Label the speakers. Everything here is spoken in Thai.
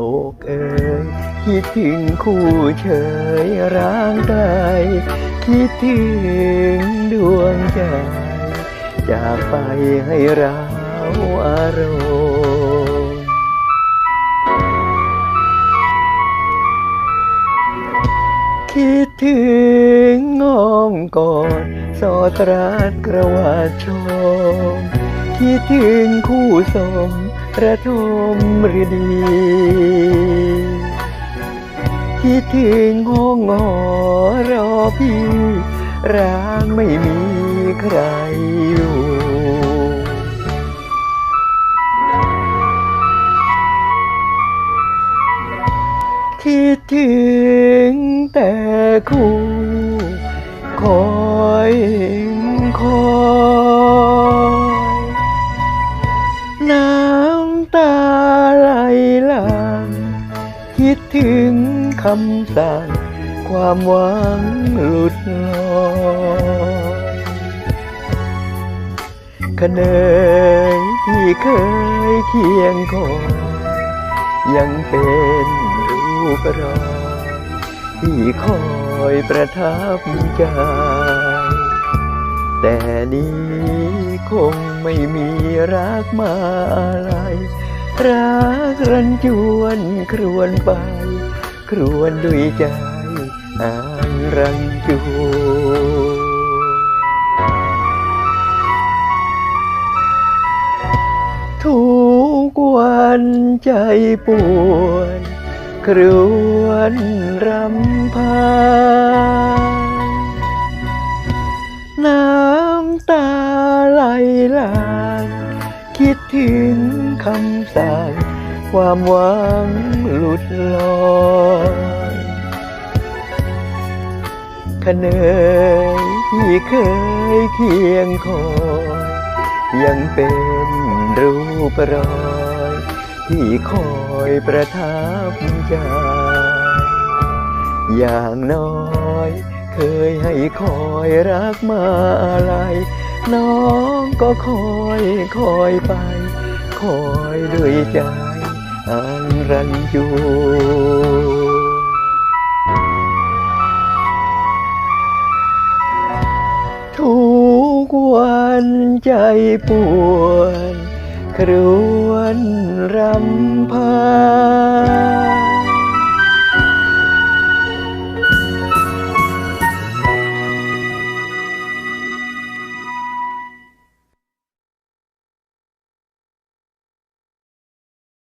Speaker 1: โอเคิดถึงคู่เฉยร่างกายคิดถึงดวงใจจากไปให้เราอารมณ์คิดถึงง้อมกอดสอดรัดกระวาดชมคิดถึงคู่สม ประทมฤดี คิดถึงห้องหอรอพี่ร้างไม่มีใครอยู่คิดถึงแต่คู่ค คิดถึงคำสั่ง ความหวังหลุดลอยขเนยที่เคยเคียงคอยยังเป็นรูปรอยที่คอยประทับใจ แต่นี้คงไม่มีรักมาอะไร รักรันจวนครวนไป ครวนด้วยใจอันรันจวนทุกวันใจปวดครวนรำพันน้ำตาไหลหลา คิดถึงคำสั่งความหวังหลุดลอยขเนยที่เคยเคียงคอยยังเป็นรูปรอยที่คอยประทับใจอย่างน้อยเคยให้คอยรักมาอะไร น้องก็คอยคอยไป คอยด้วยใจอันรันจวนทุกวันใจปวดครวนรำพั